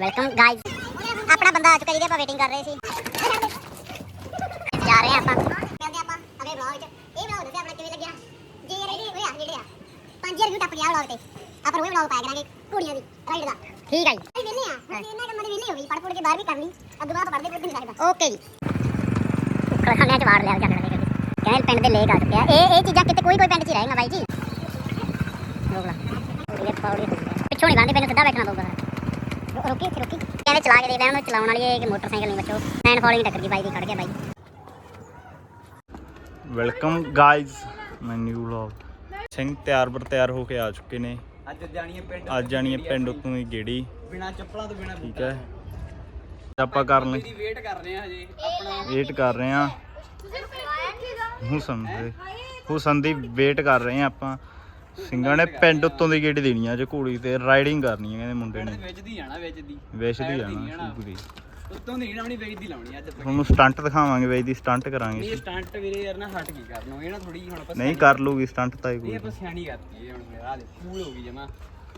Welcome guys ਆਪਣਾ ਬੰਦਾ ਆ ਚੁੱਕਾ ਜਿਹਦੀ ਆਪਾਂ ਵੇਟਿੰਗ ਕਰ ਰਹੇ ਸੀ। ਜਾ ਰਹੇ ਆਪਾਂ। ਮਿਲਦੇ ਆਪਾਂ ਅਗਲੇ ਵਲੌਗ 'ਚ। ਇਹ ਵਲੌਗ ਦੱਸਿਆ ਆਪਣਾ ਕਿਵੇਂ ਲੱਗਿਆ? ਜੇ ਯਾਰ ਇਹ ਹੋਇਆ ਜਿਹੜੇ ਆ 5000 ਰਿਵਿਊ ਟੱਪ ਗਿਆ ਵਲੌਗ ਤੇ। ਆਪਾਂ ਉਹ ਵਲੌਗ ਪਾਇਆ ਕਰਾਂਗੇ ਕੁੜੀਆਂ ਦੀ ਰਾਈਡ ਦਾ। ਠੀਕ ਹੈ ਜੀ। ਵਿਹਲੇ ਆ ਇਹਨਾਂ ਕੰਮਾਂ ਦੇ ਵਿਹਲੇ ਹੋ ਗਈ ਪੜ ਪੜ ਕੇ ਬਾਹਰ ਵੀ ਕਰ ਲਈ। ਅੱਗੇ ਬਾਅਦ ਪੜਦੇ ਪੁੱਤ ਨਹੀਂ ਸਕਦਾ ਓਕੇ ਜੀ। ਖੜਖਾਨਿਆਂ 'ਚ ਵਾੜ ਲਿਆ ਚੱਕਣ ਦੇ ਕਹਿੰਦੇ ਪਿੰਡ ਦੇ ਲੇਕ ਆ ਚੁੱਕਿਆ ਇਹ ਇਹ ਚੀਜ਼ਾਂ ਕਿਤੇ ਕੋਈ ਕੋਈ ਪਿੰਡ 'ਚ ਹੀ ਰਹੇਗਾ ਬਾਈ ਜੀ। ਇਹ ਪੌੜੀ ਪਿੱਛੋਂ ਨਹੀਂ ਬੰਦੇ ਮੈਨੂੰ ਸਿੱਧਾ ਬੈਠਣਾ ਪਊਗਾ। ਰੁਕੀ ਇੱਥੇ ਰੁਕੀ। ਕਹਿੰਦੇ ਚਲਾ ਕੇ ਦੇਖ ਲੈਣ ਚਲਾਉਣ ਵਾਲੀ ਇਹ ਕਿ ਮੋਟਰਸਾਈਕਲ ਨਹੀਂ ਬੱਚੋ। ਐਨ ਫੋਲੋਇੰਗ ਟੱਕਰ ਗਈ ਬਾਈ ਦੀ ਖੜ ਗਿਆ ਬਾਈ। ਵੈਲਕਮ ਗਾਇਜ਼ ਮੈਂ ਨਿਊ ਵਲੌਗ ਸਿੰਘ ਤਿਆਰ ਬਰ ਤਿਆਰ ਹੋ ਕੇ ਆ ਚੁੱਕੇ ਨੇ। ਅੱਜ ਜਾਣੀਏ ਪਿੰਡ ਅੱਜ ਜਾਣੀ ਹੈ ਪਿੰਡ ਉਤੋਂ ਦੀ ਗੇੜੀ। ਬਿਨਾ ਚੱਪਲਾਂ ਤੋਂ ਬਿਨਾ ਠੀਕ ਹੈ। ਆਪਾਂ ਕਰਨ ਲਈ ਦੀ ਵੇਟ ਕਰ ਰਹੇ ਆ ਹਜੇ ਆਪਣਾ। ਵੇਟ ਕਰ ਰਹੇ ਆ ਹੁਸਨ ਦੇ। ਹੁਸਨ ਦੀ ਵੇਟ ਕਰ ਰਹੇ ਆ ਆਪਾਂ। ਸਿੰਘਾਂ ਨੇ ਪਿੰਡ ਉਤੋਂ ਦੀ ਗੇੜੀ ਦੇਣੀ ਆ ਜੇ ਘੋੜੀ ਤੇ ਰਾਈਡਿੰਗ ਕਰਨੀ ਹੈ ਕਹਿੰਦੇ ਮੁੰਡੇ ਨੇ। ਵਿੱਚ ਦੀ ਜਾਣਾ ਵਿੱਚ ਦੀ ਵਿਸ਼ ਦੀ ਜਾਣਾ ਉੱਤੋਂ ਦੀ ਨਾ ਆਪਣੀ ਵੇਚ ਦੀ ਲਾਉਣੀ ਅੱਜ ਤੁਹਾਨੂੰ ਸਟੰਟ ਦਿਖਾਵਾਂਗੇ ਬਈ ਦੀ ਸਟੰਟ ਨਹੀਂ ਕਰਾਂਗੇ ਸਟੰਟ ਵੀਰੇ ਯਾਰ ਨਾ ਹਟ ਕੀ ਕਰਨਾ ਇਹ ਨਾ ਥੋੜੀ ਹੁਣ ਆਪਾਂ ਨਹੀਂ ਕਰ ਲੂਗੀ ਸਟੰਟ ਤਾਂ ਇਹ ਨਹੀਂ ਕੋਈ ਆਪਾਂ ਸਿਆਣੀ ਕਰਤੀ ਇਹ ਹੁਣ ਮੇਰਾ ਦੇ ਫੂਲ ਹੋ ਗਈ ਜਮਾ।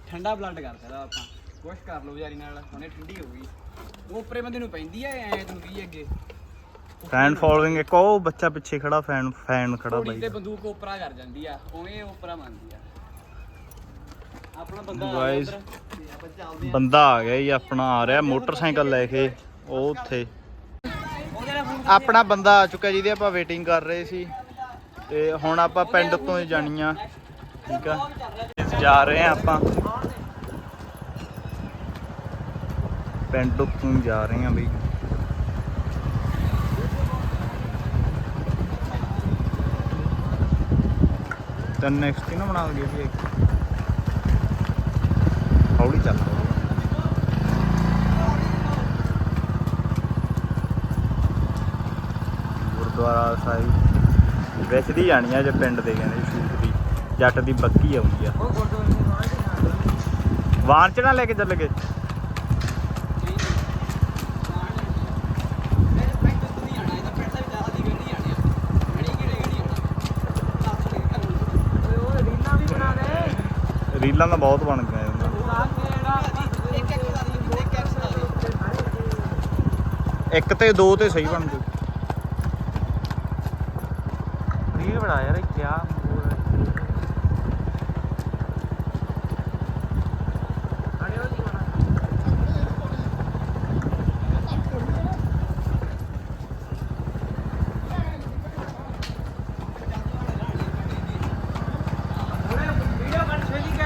ਠੰਡਾ ਬਲੱਡ ਕਰਦਾ ਇਹਦਾ ਆਪਾਂ। ਕੁਛ ਕਰ ਲਓ ਵਿਚਾਰੀ ਨਾਲ ਹੁਣੇ ਠੰਡੀ ਹੋ ਗਈ। ਉਹ ਉੱਪਰੇ ਬੰਦੇ ਨੂੰ ਪੈਂਦੀ ਐ ਐ ਤੈਨੂੰ ਕੀ ਅੱਗੇ? ਫੈਨ ਫੋਲੋਇੰਗ ਇੱਕ ਉਹ ਬੱਚਾ ਪਿੱਛੇ ਖੜਾ ਫੈਨ ਫੈਨ ਖੜਾ ਬਾਈ ਤੇ ਬੰਦੂਕ ਉਪਰਾ ਕਰ ਜਾਂਦੀ ਆ ਉਵੇਂ ਉਪਰਾ ਮੰਨਦੀ ਆ। ਬੰਦਾ ਆ ਗਿਆ ਜੀ ਆਪਣਾ ਆ ਰਿਹਾ ਮੋਟਰਸਾਈਕਲ ਲੈ ਕੇ ਉਹ ਉੱਥੇ। ਆਪਣਾ ਬੰਦਾ ਆ ਚੁੱਕਾ ਜਿਹਦੀ ਆਪਾਂ ਵੇਟਿੰਗ ਕਰ ਰਹੇ ਸੀ। ਤੇ ਹੁਣ ਆਪਾਂ ਪਿੰਡ ਤੋਂ ਹੀ ਜਾਣੀ ਆ। ਠੀਕ ਆ। ਜਾ ਰਹੇ ਆ ਆਪਾਂ। ਪਿੰਡ ਤੋਂ ਜਾ ਰਹੇ ਆ ਬਈ। ਤਾਂ ਨੈਕਸਟ ਨਾ ਬਣਾ ਲਈਏ ਜੀ ਇੱਕ। ਹੌਲੀ ਚੱਲ। ਗੁਰਦੁਆਰਾ ਸਾਹਿਬ। ਵਿਚਦੀ ਜਾਣੀ ਆ ਜੇ ਪਿੰਡ ਦੇ ਕਹਿੰਦੇ ਸ਼ੂਟ ਦੀ। ਜੱਟ ਦੀ ਬੱਕੀ ਆਉਂਦੀ ਆ। ਵਾਹਨ ਚ ਨਾ ਲੈ ਕੇ ਚੱਲ ਗਏ। ਰੀਲਾਂ ਤਾਂ ਬਹੁਤ ਬਣ ਗਈਆਂ ਇਹਨਾਂ ਇੱਕ ਤੇ ਦੋ ਤੇ ਸਹੀ ਬਣ ਜੂ ਰੀਲ ਬਣਾ ਯਾਰ ਇਹ ਕਿਆ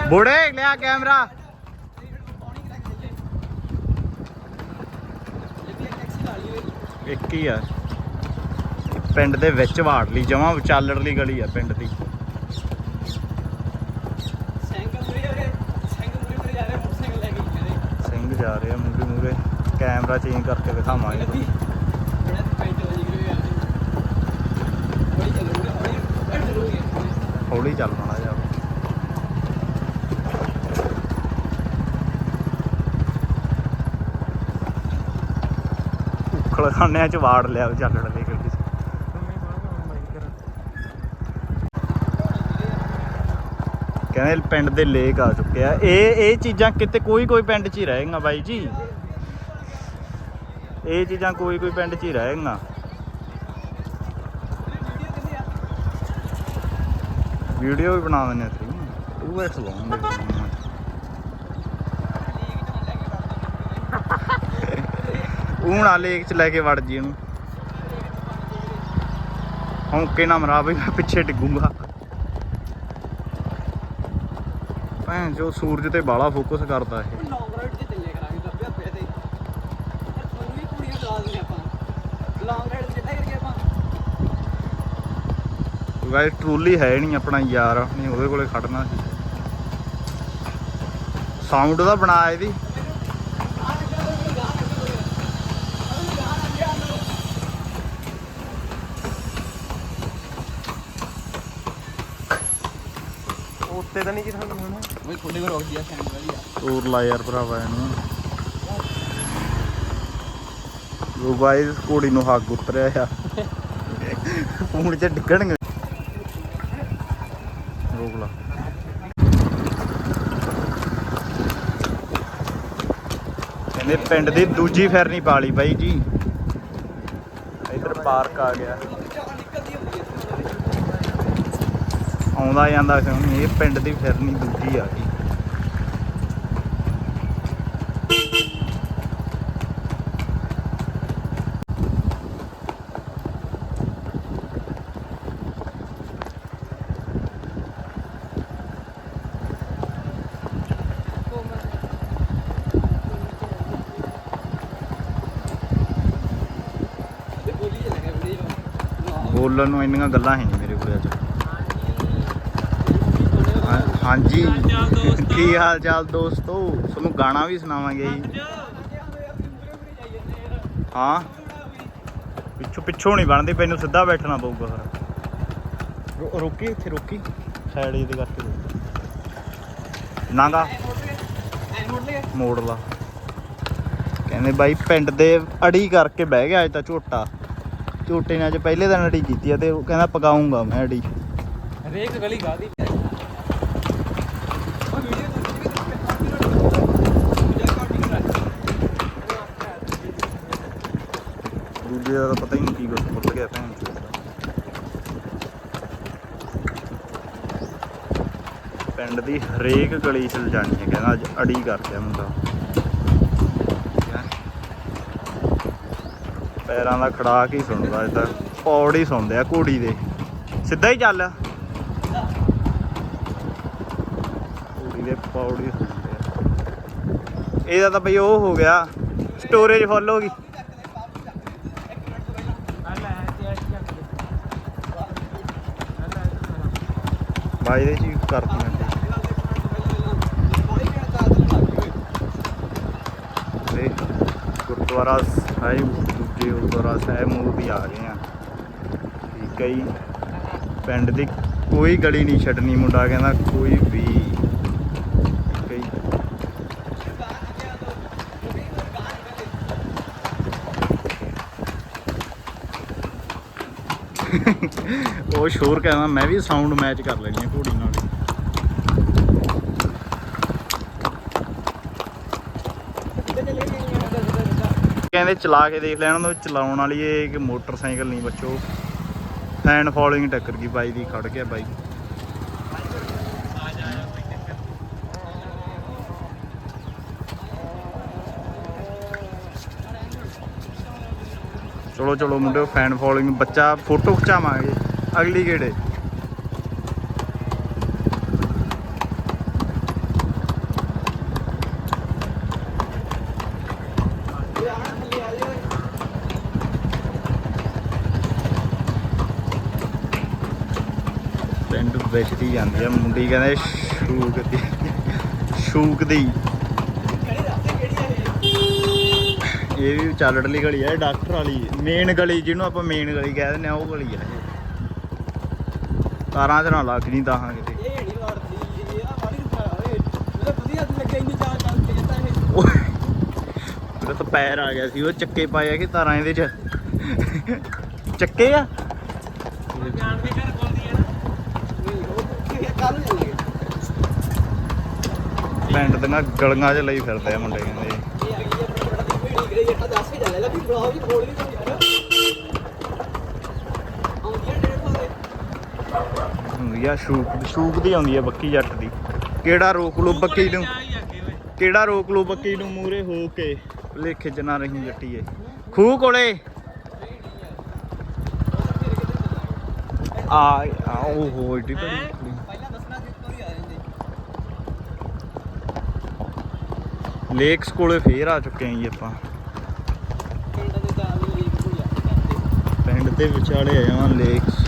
ਬੁੜੇ ਲਿਆ ਕੈਮਰਾ। ਇੱਕ ਹੀ ਆ। ਪਿੰਡ ਦੇ ਵਿੱਚ ਵਾੜ ਲਈ ਜਮਾਂ ਵਿਚਾਲੜ ਲਈ ਗਲੀ ਆ ਪਿੰਡ ਦੀ। ਸਿੰਘ ਜਾ ਰਹੇ ਆ ਮੂਰੇ। ਮੂਰੇ ਕੈਮਰਾ ਚੇਂਜ ਕਰਕੇ ਦਿਖਾਵਾਂਗੇ ਹੌਲੀ ਚੱਲ ਮਾੜਾ ਜਾ ਉਖਲ ਖਾਨਿਆਂ ਚ ਵਾੜ ਲਿਆ ਵਿਚਾਲੜ ਲਈ ਗੱਡੀ 'ਚ। ਕਹਿੰਦੇ ਪਿੰਡ ਦੇ ਲੇਕ ਆ ਚੁੱਕੇ ਇਹ ਇਹ ਚੀਜ਼ਾਂ ਕਿਤੇ ਕੋਈ ਕੋਈ ਪਿੰਡ 'ਚ ਹੀ ਰਹੇਗਾ ਬਾਈ ਜੀ। ਇਹ ਚੀਜ਼ਾਂ ਕੋਈ ਕੋਈ ਪਿੰਡ 'ਚ ਹੀ ਰਹੇਗਾ ਵੀਡੀਓ ਵੀ ਬਣਾ ਦਿੰਦੇ ਉਹ 2x ਲਾਉਂਦੇ ਹੁਣ ਲੇਕ 'ਚ ਲੈ ਕੇ ਵੜ ਜੀ ਇਹਨੂੰ ਹੌਂਕੇ ਨਾ ਮਰਾ ਬਈ ਮੈਂ ਪਿੱਛੇ ਡਿੱਗੂਗਾ। ਭੈਣ ਜੋ ਸੂਰਜ ਤੇ ਬਾਲਾ ਫੋਕਸ ਕਰਦਾ ਇਹ। ਲੌਂਗ ਰਾਈਡ ਤੇ ਚੱਲਿਆ ਕਰੀਏ ਆਪਾਂ। ਗਾਇਸ ਟਰੂਲੀ ਹੈ ਨਹੀਂ ਆਪਣਾ ਯਾਰ ਨਹੀਂ ਉਹਦੇ ਕੋਲੇ ਖੜਨਾ ਸੀ। ਸਾਊਂਡ ਦਾ ਬਣਾ ਇਹਦੀ ਉੱਤੇ ਤਾਂ ਨਹੀਂ ਕਿਥਾਂ ਹੁਣ। ਉਹ ਤੁਹਾਡੇ ਕੋਲ ਰੁਕ ਗਿਆ ਸੈਂਡ ਵਧੀਆ ਤੋਰ ਲਾ ਯਾਰ ਭਰਾਵਾ ਇਹਨੂੰ। ਉਹ ਗਾਇਸ ਘੋੜੀ ਨੂੰ ਹੱਗ ਉਤਰਿਆ ਆ। ਫੋਨ 'ਚ ਡਿੱਗਣਗੇ। ਰੋਕ ਲਾ। ਕਹਿੰਦੇ ਪਿੰਡ ਦੀ ਦੂਜੀ ਫਿਰਨੀ ਪਾਲੀ ਬਾਈ ਜੀ। ਇਧਰ ਪਾਰਕ ਆ ਗਿਆ। ਆਉਂਦਾ ਜਾਂਦਾ ਕਿਉਂ ਇਹ ਪਿੰਡ ਦੀ ਫਿਰਨੀ ਦੂਜੀ ਆ ਗਈ। ਬੋਲਣ ਨੂੰ ਇੰਨੀਆਂ ਗੱਲਾਂ ਹੈ ਨਹੀਂ ਮੇਰੇ ਕੋਲ ਅੱਜ ਹਾਂ- ਹਾਂਜੀ। ਕੀ ਹਾਲ ਚਾਲ ਦੋਸਤੋ? ਤੁਹਾਨੂੰ ਗਾਣਾ ਵੀ ਸੁਣਾਵਾਂਗੇ ਜੀ। ਹਾਂ ਪਿੱਛੋਂ ਪਿੱਛੋਂ ਨਹੀਂ ਬਣਦੀ ਪੈਨੂੰ ਸਿੱਧਾ ਬੈਠਣਾ ਪਊਗਾ ਫਿਰ। ਰੁ- ਰੁਕੀ ਇੱਥੇ ਰੁਕੀ। ਸਾਈਡ ਇਹਦੇ ਕਰਕੇ। ਰੁਕ। ਨਾਗਾ ਮੋੜ ਲਾ। ਕਹਿੰਦੇ ਬਾਈ ਪਿੰਡ ਦੇ ਅੜੀ ਕਰਕੇ ਬਹਿ ਗਿਆ ਅੱਜ ਤਾਂ ਝੋਟਾ। ਝੋਟੇ ਨੇ ਅੱਜ ਪਹਿਲੇ ਦਿਨ ਅੜੀ ਕੀਤੀ ਆ ਤੇ ਉਹ ਕਹਿੰਦਾ ਪਕਾਉਂਗਾ ਮੈਂ ਅੜੀ। ਹਰੇਕ ਗਲੀ ਗਾਦੀ ਦੂਜੇ ਦਾ ਪਤਾ ਹੀ ਨਹੀਂ ਕੀ ਕੁਝ ਭੁੱਲ ਗਿਆ ਭੈਣ ਚੋਦ ਪਿੰਡ ਦੀ ਹਰੇਕ ਗਲੀ ਚ ਜਾਣੀ ਹੈ, ਕਹਿੰਦਾ ਅੱਜ ਅੜੀ ਕਰ ਮੁੰਡਾ। ਪੈਰਾਂ ਦਾ ਖੜਾਕ ਹੀ ਸੁਣਦਾ ਅੱਜ ਤਾਂ ਪੌੜ ਹੀ ਸੁਣਦੇ ਆ ਘੋੜੀ ਦੇ। ਸਿੱਧਾ ਹੀ ਚੱਲ। ਘੋੜੀ ਦੇ ਪੌੜ ਹੀ ਸੁਣਦੇ ਆ। ਇਹਦਾ ਤਾਂ ਬਈ ਉਹ ਹੋ ਗਿਆ ਸਟੋਰੇਜ ਫੁੱਲ ਹੋ ਗਈ। ਬਾਈ ਦੇ ਜੀ ਕਰਦੀ ਮੈਂ ਤੇ ਗੁਰਦੁਆਰਾ ਸਾਹਿਬ, ਦੂਜੇ ਗੁਰਦੁਆਰਾ ਸਾਹਿਬ ਮੂਰਤੀ ਆ ਗਏ ਆ। ਠੀਕ ਹੈ ਜੀ। ਪਿੰਡ ਦੀ ਕੋਈ ਗਲੀ ਨਹੀਂ ਛੱਡਣੀ ਮੁੰਡਾ, ਕਹਿੰਦਾ ਕੋਈ ਵੀ ਠੀਕ ਹੈ ਜੀ ਉਹ ਸ਼ੋਰ ਕਹਿੰਦਾ ਮੈਂ ਵੀ ਸਾਊਂਡ ਮੈਚ ਕਰ ਲੈਣੀ ਹੈ ਘੋੜੀ ਨਾਲ। ਕਹਿੰਦੇ ਚਲਾ ਕੇ ਦੇਖ ਲੈਣ ਉਹ ਚਲਾਉਣ ਵਾਲੀ ਇਹ ਇੱਕ ਮੋਟਰਸਾਈਕਲ ਨਹੀਂ ਬੱਚੋ। ਫੈਨ ਫੋਲੋਇੰਗ ਟੱਕਰ ਗਈ, ਬਾਈ ਦੀ ਖੜ ਗਿਆ ਬਾਈ। ਚਲੋ ਚਲੋ ਮੁੰਡਿਓ ਫੈਨ ਫੋਲੋਇੰਗ ਬੱਚਾ, ਫੋਟੋ ਖਿਚਾਵਾਂਗੇ। ਅਗਲੀ ਗੇੜੇ ਪਿੰਡ ਵੇਚਦੀ ਜਾਂਦੀ ਆ, ਮੁੰਡੀ ਕਹਿੰਦੇ ਸ਼ੂਕ ਦੀ ਸ਼ੂਕ ਦੀ। ਇਹ ਵੀ ਚੱਲੜ ਲਈ ਗਲੀ ਆ, ਇਹ ਡਾਕਟਰ ਵਾਲੀ ਮੇਨ ਗਲੀ ਜਿਹਨੂੰ ਆਪਾਂ ਮੇਨ ਗਲੀ ਕਹਿ ਦਿੰਦੇ ਆ, ਉਹ ਗਲੀ ਆ ਤਾਰਾਂ ਚ ਨਾ ਲੱਗ ਨਹੀਂ ਤਾਹਾਂ ਕਿਤੇ। ਨਹੀਂ ਤੇ ਉਹਦਾ ਤਾਂ ਪੈਰ ਆ ਗਿਆ ਸੀ ਉਹ ਚੱਕੇ ਪਾਏ ਆ ਕਿ ਤਾਰਾਂ ਇਹਦੇ ਚ? ਚੱਕੇ ਆ? ਜਾਣ ਦੇ ਘਰ ਬੋਲਦੀ ਹੈ ਨਾ। ਨਹੀਂ ਦੀਆਂ ਗਲੀਆਂ 'ਚ ਲਈ ਫਿਰਦੇ ਆ ਮੁੰਡੇ ਕਹਿੰਦੇ। ਇਹ ਗਈ ਆਪਣੀ ਬੜਾ ਦੀ ਭੀੜੀ ਗਰੇ ਜੱਟਾ ਦੱਸ ਹੀ ਚੱਲੇ ਲਾ ਵੀ ਬੁਲਾਓ ਜੀ ਬੋਲ ਵੀ ਤਾਂ ਯਾਰ ਆਉਂਦੀ ਹੈ ਡੇਢ ਸੌ ਦੇ ਹੁੰਦੀ ਆ ਸ਼ੂਕ ਸ਼ੂਕ ਦੀ ਆਉਂਦੀ ਆ ਬੱਕੀ ਜੱਟ ਦੀ। ਕਿਹੜਾ ਰੋਕ ਲੋ ਬੱਕੀ ਨੂੰ? ਕਿਹੜਾ ਰੋਕ ਲੋ ਬੱਕੀ ਨੂੰ ਮੂਰੇ ਹੋ ਕੇ? ਲੇਖੇ ਚ ਨਾ ਰਹੀ ਜੱਟੀਏ। ਖੂਹ ਕੋਲੇ। ਆ ਆ ਉਹ ਹੋ? ਏਡੀ ਬੜੀ ਪਹਿਲਾਂ ਦੱਸਣਾ ਤੋਰੀ ਆ ਜਾਂਦੇ। ਲੇਕਸ ਕੋਲੇ ਫੇਰ ਆ ਚੁੱਕੇ ਆਂ ਜੀ ਆਪਾਂ। ਪਿੰਡ ਦੇ ਵਿਚਾਲੇ ਆ ਜਾਵਾਂ ਲੇਕਸ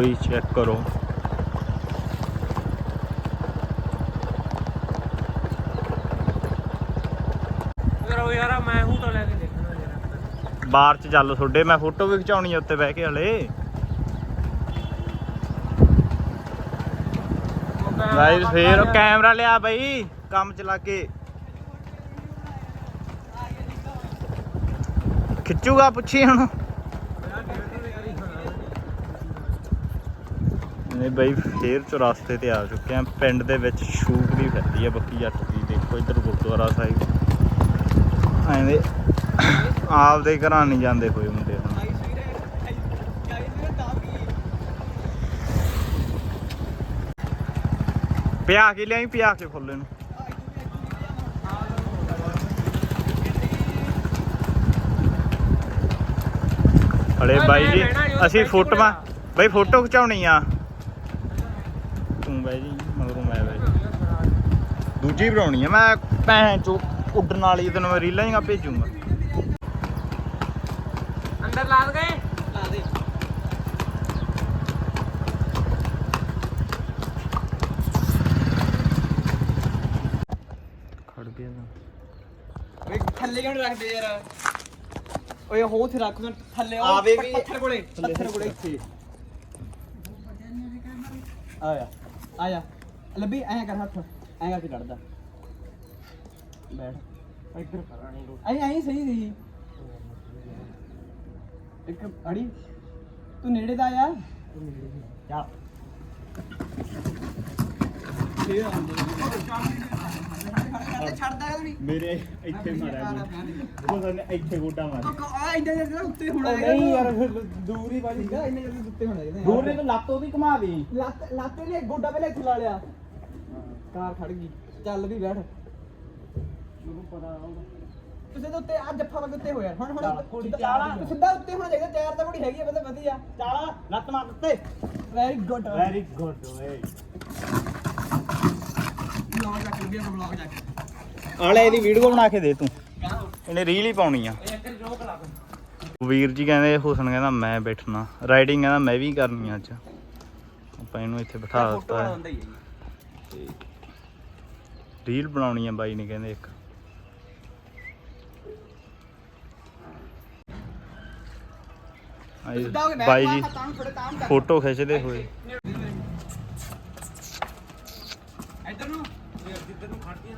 ਹੀ ਚੈੱਕ ਕਰੋ। ਬਾਹਰ ਚ ਚੱਲ ਤੁਹਾਡੇ ਮੈਂ ਫੋਟੋ ਵੀ ਖਿਚਾਉਣੀ ਉੱਤੇ ਬਹਿ ਕੇ ਹਲੇ। ਗਾਇਸ ਫੇਰ ਉਹ ਕੈਮਰਾ ਲਿਆ ਬਈ ਕੰਮ ਚਲਾ ਕੇ। ਖਿੱਚੂਗਾ ਪੁੱਛੀ ਹੁਣ। ਨਹੀਂ ਬਈ, ਫੇਰ ਚੁਰਸਤੇ ਤੇ ਆ ਚੁੱਕੇ ਆ। ਪਿੰਡ ਦੇ ਵਿੱਚ ਸ਼ੂਕ ਦੀ ਫਿਰਦੀ ਆ ਬੱਕੀ ਜੱਟ ਦੀ। ਦੇਖੋ ਇੱਧਰ ਗੁਰਦੁਆਰਾ ਸਾਹਿਬ। ਐਂਦੇ ਆਪਦੇ ਘਰਾਂ ਨਹੀਂ ਜਾਂਦੇ ਹੋਏ ਮੁੰਡੇ ਹੁਣ। ਪਿਆ ਕੇ ਲਿਆਈ, ਪਿਆ ਕੇ ਫੁੱਲੇ ਨੂੰ। ਹਲੇ ਬਾਈ ਜੀ, ਅਸੀਂ ਫੋਟੋਆਂ ਬਈ ਫੋਟੋ ਖਿਚਾਉਣੀ ਆ ਤੂੰ ਬਾਈ ਜੀ ਮਗਰੋਂ ਮੈਂ ਬਾਈ ਦੂਜੀ ਬਣਾਉਣੀ ਆ ਮੈਂ ਭੈਣ ਚੋ ਉੱਡਣ ਵਾਲੀ ਤੈਨੂੰ ਮੈਂ ਰੀਲਾਂ ਜਿਹੀਆਂ ਭੇਜੂੰਗਾ। ਅੰਦਰ ਲਾਦ ਗਏ ਲਾ ਦੇ। ਖੜ ਗਿਆ ਵੇ ਥੱਲੇ ਕਿਉਂ ਰੱਖਦੇ ਯਾਰ? ਓਏ ਹੋ ਉੱਥੇ ਰੱਖ ਥੱਲੇ ਉਹ ਆਵੇ ਵੀ- ਪੱਥਰ ਕੋਲੇ ਪੱਥਰ ਕੋਲੇ ਇੱਥੇ। ਆਇਆ। ਆਇਆ। ਲੱਭੀ ਐਂ ਕਰ ਹੱਥ ਐਂ ਕਰਕੇ ਲੜਦਾ ਬੈਠ ਇੱਧਰ ਐਂ ਐਂ ਸਹੀ ਸੀ ਇੱਕ ਅੜੀ ਤੂੰ ਨੇੜੇ ਦਾ ਆ ਜਾ। ਫੇਰ ਆਉਂਦੇ ਛੱਡਦਾ ਕਦੋਂ ਨਹੀਂ ਮੇਰੇ ਇੱਥੇ ਮਾਰਿਆ ਉਹ ਇੱਥੇ ਗੋਡਾ ਮਾਰਿਆ। ਆ ਇੰਨਾ ਜਿਹਾ ਉੱਤੇ ਹੋਣਾ ਉਹ ਹੈਗਾ। ਨਹੀਂ ਤੂੰ। ਯਾਰ ਫਿਰ ਦੂਰ ਹੀ ਵਾਲੀ ਠੀਕ ਆ ਇੰਨਾ ਜਿਹਾ ਉੱਤੇ ਹੋਣਾ ਹੈਗਾ। ਦੂਰ ਨੇ ਤਾਂ ਲੱਤ ਉਹਦੀ ਘੁਮਾ ਦੀ ਲੱਤ ਲੱਤ ਨੇ ਗੋਡਾ ਪਹਿਲਾਂ ਇੱਥੇ ਲਾ ਲਿਆ। ਕਾਰ ਖੜ ਗਈ। ਚੱਲ ਵੀ ਬੈਠ। ਮੈਨੂੰ ਪਤਾ ਤੁਸੀਂ ਤਾਂ ਉੱਤੇ ਆ ਜੱਫਾ ਵਗ ਉੱਤੇ ਹੋਇਆ ਹੁਣ ਹੁਣ ਚਾਲ। ਸਿੱਧਾ ਉੱਤੇ ਹੋਣਾ ਚਾਹੀਦਾ ਚਾਰ ਤਾਂ ਘੋੜੀ ਹੈਗੀ ਆ ਬੰਦਾ ਵਧੀਆ। ਚਾਲਾ ਲੱਤ ਮਾਰ ਦਿੱਤੇ ਵੈਰੀ ਗੁੱਡ ਵੈਰੀ ਗੁੱਡ ਓਏ। ਬਲੌਗ ਜਾ ਕੇ ਵੀਡੀਓ ਬਲੌਗ ਜਾ ਕੇ ਆਲੇ ਇਹਦੀ ਵੀਡੀਓ ਬਣਾ ਕੇ ਦੇ ਤੂੰ। ਇਹਨੇ ਰੀਲ ਹੀ ਪਾਉਣੀ ਆ। ਇਹ ਅੰਦਰ ਰੋਕ ਲਾ ਕੋਈ। ਵੀਰ ਜੀ ਕਹਿੰਦੇ ਹੁਸਨ ਕਹਿੰਦਾ ਮੈਂ ਬੈਠਣਾ। ਰਾਈਡਿੰਗ ਕਹਿੰਦਾ ਮੈਂ ਵੀ ਕਰਨੀ ਆ ਅੱਜ। ਆਪਾਂ ਇਹਨੂੰ ਇੱਥੇ ਬਿਠਾ ਦਿੱਤਾ। ਹੈ। ਰੀਲ ਬਣਾਉਣੀ ਆ ਬਾਈ ਨੇ ਕਹਿੰਦੇ ਇੱਕ ਆਈ ਸਿੱਧਾ ਹੋ ਕੇ ਬੈਠ ਬਾਈ ਜੀ ਫੋਟੋ ਖਿੱਚਦੇ ਹੋਏ। ਇੱਧਰ ਨੂੰ। ਜਿੱਧਰ ਨੂੰ ਖੜਦੀ ਹੈ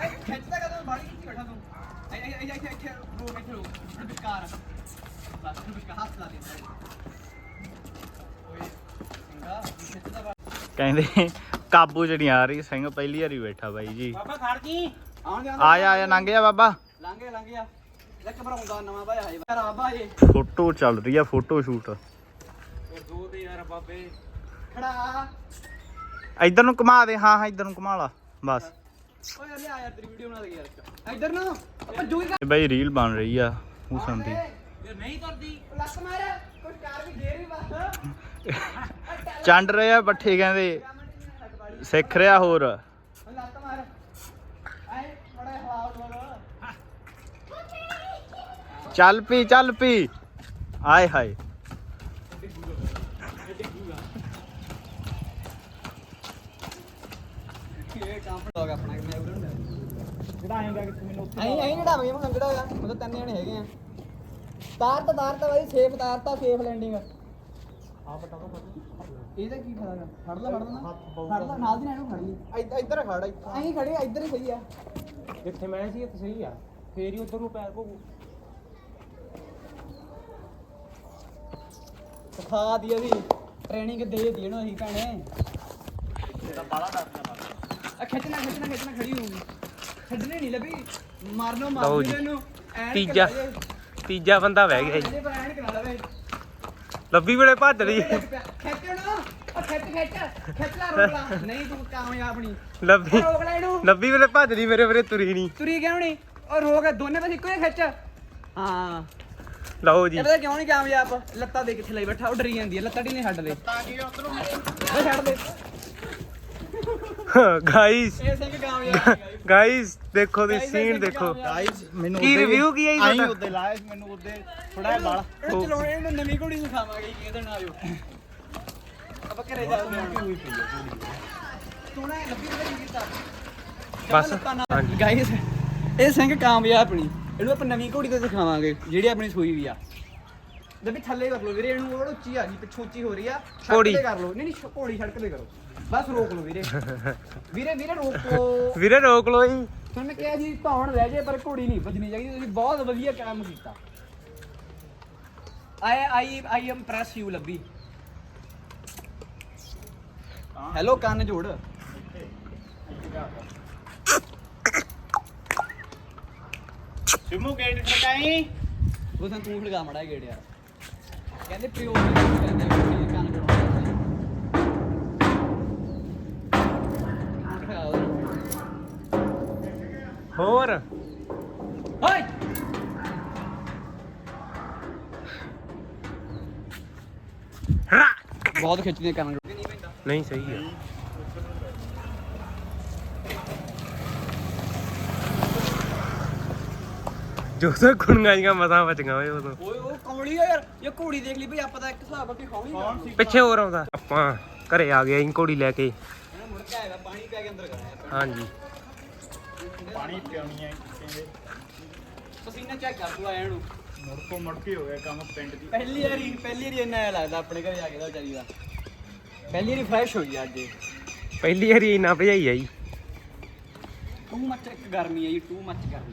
ਓਏ ਖਿੱਚਦਾ ਕਦੋਂ ਬਾੜੀ ਕਿੱਥੇ ਬੈਠਾ ਤੂੰ। ਆਈ ਆਈ ਆਈ ਆਈ ਇੱਥੇ ਰੋ ਇੱਥੇ ਰੋ। ਹੁਣ ਵਿਚਕਾਰ ਬਸ ਹੁਣ ਵਿਚਕਾਰ ਹੱਥ ਲਾ ਦੇ। ਓਏ ਸਿੰਘਾ ਖਿੱਚਦਾ ਬਾ- ਕਹਿੰਦੇ ਕਾਬੂ ਨਹੀਂ ਆ ਰਹੀ ਸਿੰਘ ਪਹਿਲੀ ਵਾਰੀ ਬੈਠਾ ਬਾਈ ਜੀ। ਬਾਬਾ ਖੜ ਜੀ। ਆ ਜਾ ਆ ਜਾ ਲੰਘ ਜਾ ਬਾਬਾ। ਲੰਘ ਗਿਆ ਲੰਘ ਗਿਆ। ਲੈ ਘਬਰਾਉਂਦਾ ਨਵਾਂ ਭਾਇਆ ਹੈ ਯਾਰ ਆਬਾ ਇਹ ਫੋਟੋ ਚੱਲ ਰਹੀ ਆ ਫੋਟੋ ਸ਼ੂਟ। ਇਹ ਦੋ ਤੇ ਯਾਰ ਬਾਬੇ। ਖੜਾ। ਇੱਧਰ ਨੂੰ ਘੁਮਾ ਦੇ ਹਾਂ ਹਾਂ ਇੱਧਰ ਨੂੰ ਘੁਮਾ ਲਾ ਬਸ। ਓਏ ਲੈ ਆ ਯਾਰ ਤੇਰੀ ਵੀਡੀਓ ਬਣਾ ਦੇ ਯਾਰ ਇੱਧਰ ਨੂੰ। ਆਪਾਂ ਜੂਈ ਇਹ ਬਾਈ ਰੀਲ ਬਣ ਰਹੀ ਆ ਹੁਸਨ ਦੀ। ਇਹ ਨਹੀਂ ਕਰਦੀ। ਲੱਕ ਮਾਰ। ਕੁਝ ਕਾਰ ਵੀ ਗੇਰ ਵੀ ਬਸ। ਚੰਡ ਰਹੇ ਆ ਬੱਠੇ ਕਹਿੰਦੇ। ਸਿੱਖ ਰਿਹਾ ਹੋਰ ਲੱਤ ਮਾਰ ਆਏ ਬੜਾ ਹਲਾਉ ਲੋੜ ਚੱਲ ਪੀ ਚੱਲ ਪੀ। ਆਏ ਹਾਏ। ਇਹ ਕੰਮ ਲੋਗ ਆਪਣਾ ਮੈਂ ਉੜਨ ਚੜਾਏਗਾ ਕਿ ਤੂੰ ਮੈਨੂੰ ਉੱਥੇ ਐਂ ਐਂ ਘੜਾਵਾਂਗੇ ਮੈਂ ਜਿਹੜਾ ਹੋਇਆ ਉਹ ਤਾਂ ਤਿੰਨ ਜਣੇ ਹੈਗੇ ਆ। ਤਾਰ ਤਾਂ ਤਾਰ ਤਾਂ ਬਾਈ ਸੇਫ ਤਾਰ ਤਾਂ ਸੇਫ ਲੈਂਡਿੰਗ ਆ। ਇਹਦਾ ਕੀ ਫਾਇਦਾ ਫੜ ਲੈ ਫੜ ਲੈ ਫੜ ਲੈ ਨਾਲ ਦੀ ਨਾਲ ਇਹਨੂੰ ਫੜ ਲਈ। ਇੱਧਰ ਇੱਧਰ ਖੜ ਇੱਧਰ ਹੀ ਸਹੀ ਆ। ਜਿੱਥੇ ਮੈਂ ਸੀ ਇੱਥੇ ਸਹੀ ਆ। ਫੇਰ ਹੀ ਉਧਰ ਨੂੰ ਪੈਰ ਪਊ ਸਿਖਾ ਦੀ ਇਹਦੀ ਟ੍ਰੇਨਿੰਗ ਦੇ ਦੀ ਇਹਨੂੰ ਅਸੀਂ ਭੈਣੇ। ਆ ਖਿੱਚਣਾ ਖਿੱਚਣਾ ਖਿੱਚਣਾ ਖੜੀ ਹੋਊਗੀ ਛੱਡਣੀ ਨਹੀਂ ਲੱਭੀ। ਮਾਰਨੋ ਲਓ ਮਾਰ ਜੀ। ਇਹਨੂੰ ਤੀਜਾ। ਤੀਜਾ ਬੰਦਾ ਬਹਿ ਗਿਆ ਇਹਦੇ ਪਰ ਲਵੇ ਲੱਭੀ ਵੇਲੇ ਭੱਜ ਰਹੀ ਖਿੱਚ ਨਾ ਉਹ ਖਿੱਚ ਖਿੱਚ। ਖਿੱਚ ਲਾ ਰੋਕ ਲਾ ਨਹੀਂ ਤੂੰ ਕਾਮਯਾਬ ਨਹੀਂ ਲੱਭੀ। ਰੋਕ ਲੈ ਇਹਨੂੰ। ਲੱਭੀ ਵੇਲੇ ਭੱਜ ਰਹੀ ਮੇਰੇ ਵੀਰੇ ਤੁਰੀ ਨਹੀਂ। ਤੁਰੀ ਕਿਉਂ ਨਹੀਂ? ਉਹ ਰੋਕ ਦੋਨੇ ਪਾਸੇ ਇੱਕੋ ਹੀ ਖਿੱਚ। ਹਾਂ। ਲਓ ਜੀ। ਇਹ ਪਤਾ ਕਿਉਂ ਨਹੀਂ ਕਾਮਯਾਬ? ਲੱਤਾਂ ਦੇ ਕਿੱਥੇ ਲਈ ਬੈਠਾ ਉਹ ਡਰੀ ਜਾਂਦੀ ਹੈ ਲੱਤਾਂ ਢੀਲੇ ਛੱਡ ਲੈ ਲੱਤਾਂ ਕੀ ਉਧਰੋਂ? ਉਹ ਛੱਡ ਦੇ। ਗਾਇਸ ਇਹ ਸਿੰਘ ਕਾਮਯਾਬ ਗਾਇਸ ਦੇਖੋ ਦੀ ਸੀਨ ਦੇਖੋ। ਗਾਇਸ ਮੈਨੂੰ ਕੀ review ਕੀ ਹੈ ਆਈਂ ਤੁਹਾਡਾ? ਉੱਦੇ ਲਾਇਆ ਸੀ, ਮੈਨੂੰ ਉੱਦੇ ਥੋੜਾ ਜਿਹਾ ਬਾਲਾ ਇਹ ਚਲਾਉਣੇ ਨੂੰ ਨਵੀਂ ਘੋੜੀ ਸਿਖਾਵਾਂਗੇ ਕੀ ਇਹਦੇ ਨਾਲ ਆਇਓ ਆਪਾਂ ਘਰੇ ਚੱਲਦੇ ਹਾਂ ਤੂੰ ਨਾ ਲੱਭੀ ਤੇ ਕੀ ਕੀਤਾ। ਬਸ। ਗਾਇਸ ਇਹ ਸਿੰਘ ਕਾਮਯਾਬ ਨਹੀਂ। ਇਹਨੂੰ ਆਪਾਂ ਨਵੀਂ ਘੋੜੀ ਤੇ ਸਿਖਾਵਾਂਗੇ ਜਿਹੜੀ ਆਪਣੀ ਸੂਈ ਵੀ ਆ। ਲੱਭੀ ਥੱਲੇ ਕਰ ਲਓ ਵੀਰੇ ਇਹਨੂੰ ਉਹ ਉੱਚੀ ਆ ਗਈ ਪਿੱਛੋਂ ਉੱਚੀ ਹੋ ਰਹੀ ਆ। ਘੋੜੀ। ਤੇ ਕਰ ਲਓ। ਨਹੀਂ ਨਹੀਂ ਘੋੜੀ ਸੜਕ ਤੇ ਕਰੋ। ਬਸ ਰੋਕ ਲਓ ਵੀਰੇ। ਵੀਰੇ ਵੀਰੇ ਰੋਕੋ ਵੀਰੇ ਰੋਕ ਲੋ ਜੀ। ਤੁਹਾਨੂੰ ਕਿਹਾ ਜੀ ਧੌਣ ਰਹਿ ਜੇ ਪਰ ਘੋੜੀ ਨਹੀਂ ਵੱਜਣੀ ਚਾਹੀਦੀ। ਤੁਸੀਂ ਬਹੁਤ ਵਧੀਆ ਕੰਮ ਕੀਤਾ। I I I impress you ਲੱਭੀ। ਹੈਲੋ ਕੰਨ ਜੋੜ। ਸਿਮੂ ਗੇਟ ਖੜਕਾਈ ਉਹ ਤਾਂ ਤੂੰ ਖੜਗਾ ਮੜਾ ਗੇੜ ਯਾਰ ਕਹਿੰਦੇ ਪਿਓ ਨੇ ਕਹਿੰਦੇ ਵੀ ਕੰਨ ਜੋੜਾਉਂਦੇ ਹੋਰ ਹਾਏ ਰਾ ਬਹੁਤ ਖਿੱਚਦੇ ਕੰਨ ਜੋੜ ਨਹੀਂ ਪੈਂਦਾ ਨਹੀਂ ਸਹੀ ਆ ਜੋ ਸੋ ਕੁਣੀਆਂ ਜੀਆਂ ਮਸਾਂ ਬਚੀਆਂ ਓਏ ਉਦੋਂ। ਓਏ ਉਹ ਕੌੜੀ ਆ ਯਾਰ। ਇਹ ਘੋੜੀ ਦੇਖ ਲਈ ਭਈ ਆਪਾਂ ਤਾਂ ਇੱਕ ਹਿਸਾਬ ਅੱਗੇ ਖਾਉਣੀ ਕੌਣ ਸੀ ਪਿੱਛੇ ਹੋਰ ਆਉਂਦਾ। ਆਪਾਂ ਘਰੇ ਆ ਗਏ ਅਸੀਂ ਘੋੜੀ ਲੈ ਕੇ। ਇਹਨੇ ਮੁੜ ਕੇ ਆਏਗਾ ਪਾਣੀ ਪੈ ਕੇ ਅੰਦਰ ਕਰਾਇਆ ਹਾਂਜੀ। ਪਾਣੀ ਪਿਆਉਣੀ ਹੈ ਕਹਿੰਦੇ ਪਸੀਨਾ ਚੈੱਕ ਕਰ ਤੂੰ ਆਇਆ ਨੂੰ। ਮੁੜ ਕੋ ਮੁੜ ਕੇ ਹੋ ਗਿਆ ਕੰਮ ਪਿੰਡ ਦੀ। ਪਹਿਲੀ ਵਾਰੀ ਪਹਿਲੀ ਵਾਰੀ ਇੰਨਾ ਐਂ ਲੱਗਦਾ ਆਪਣੇ ਘਰੇ ਆ ਕੇ ਦਾ ਵਿਚਾਰੀ ਦਾ। ਪਹਿਲੀ ਵਾਰੀ ਫਰੈਸ਼ ਹੋਈ ਅੱਜ ਇਹ। ਪਹਿਲੀ ਵਾਰੀ ਇੰਨਾ ਭਜਾਈ ਆਈ ਟੂ ਮੱਚ ਇੱਕ ਗਰਮੀ ਹੈ ਜੀ ਟੂ ਮੱਚ ਗਰਮੀ।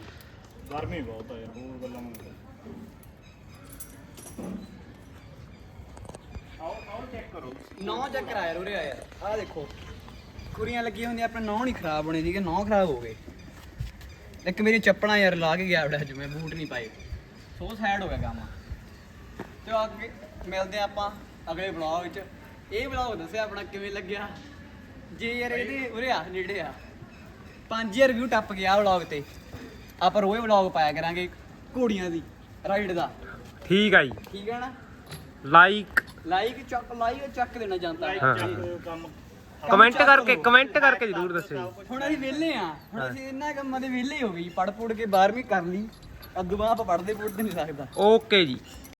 ਗਰਮੀ ਬਹੁਤ ਆ ਯਾਰ ਹੋਰ ਗੱਲਾਂ ਮੰਗਦੇ ਆਓ ਆਓ ਚੈੱਕ ਕਰੋ ਨੌ ਚੈੱਕ ਕਰਾਇਆ ਉਰੇ ਆ ਯਾਰ ਆਹ ਦੇਖੋ ਕੁਰੀਆਂ ਲੱਗੀਆਂ ਹੁੰਦੀਆਂ ਆਪਣੇ ਨੌ ਨਹੀਂ ਖਰਾਬ ਹੋਣੇ ਸੀਗੇ ਨੌ ਖਰਾਬ ਹੋ ਗਏ। ਇੱਕ ਮੇਰੀ ਚੱਪਲਾਂ ਯਾਰ ਲਾ ਕੇ ਗਿਆ ਬੜਾ ਅੱਜ ਮੈਂ ਬੂਟ ਨਹੀਂ ਪਾਏ। ਸੋ ਸੈਡ ਹੋ ਗਿਆ ਕੰਮ। ਤੇ ਅੱਗੇ ਮਿਲਦੇ ਆਪਾਂ ਅਗਲੇ ਵਲੌਗ ਵਿੱਚ। ਇਹ ਵਲੌਗ ਦੱਸਿਆ ਆਪਣਾ ਕਿਵੇਂ ਲੱਗਿਆ? ਜੇ ਯਾਰ ਇਹਦੇ ਉਰੇ ਆ ਨੇੜੇ ਆ। 5000 ਰਿਵਿਊ ਟੱਪ ਗਿਆ ਵਲੌਗ ਤੇ। ਆਪਾਂ ਰੋਜ਼ ਵਲੌਗ ਪਾਇਆ ਕਰਾਂਗੇ ਘੋੜੀਆਂ ਦੀ ਰਾਈਡ ਦਾ। ਠੀਕ ਆ ਜੀ। ਠੀਕ ਹੈ ਨਾ? ਲਾਈਕ ਲਾਈਕ ਚੱਕ ਲਾਈਕ ਚੱਕ ਦੇਣਾ ਜਾਂਦਾ ਹਾਂ। ਕੰਮ। ਕਮੈਂਟ ਕਰਕੇ ਕਮੈਂਟ ਕਰਕੇ ਜਰੂਰ ਦੱਸਿਓ ਜੀ। ਹੁਣ ਅਸੀਂ ਵਿਹਲੇ ਆ। ਹੁਣ ਅਸੀਂ ਇਹਨਾਂ ਕੰਮਾਂ ਦੇ ਵਿਹਲੇ ਹੋ ਗਏ ਪੜ ਪੁੜ ਕੇ 12ਵੀਂ ਕਰ ਲਈ। ਅੱਗੋਂ ਬਾਅਦ ਆਪਾਂ ਪੜਦੇ ਪੁੜਦੇ ਨਹੀਂ ਸਕਦਾ। ਓਕੇ ਜੀ।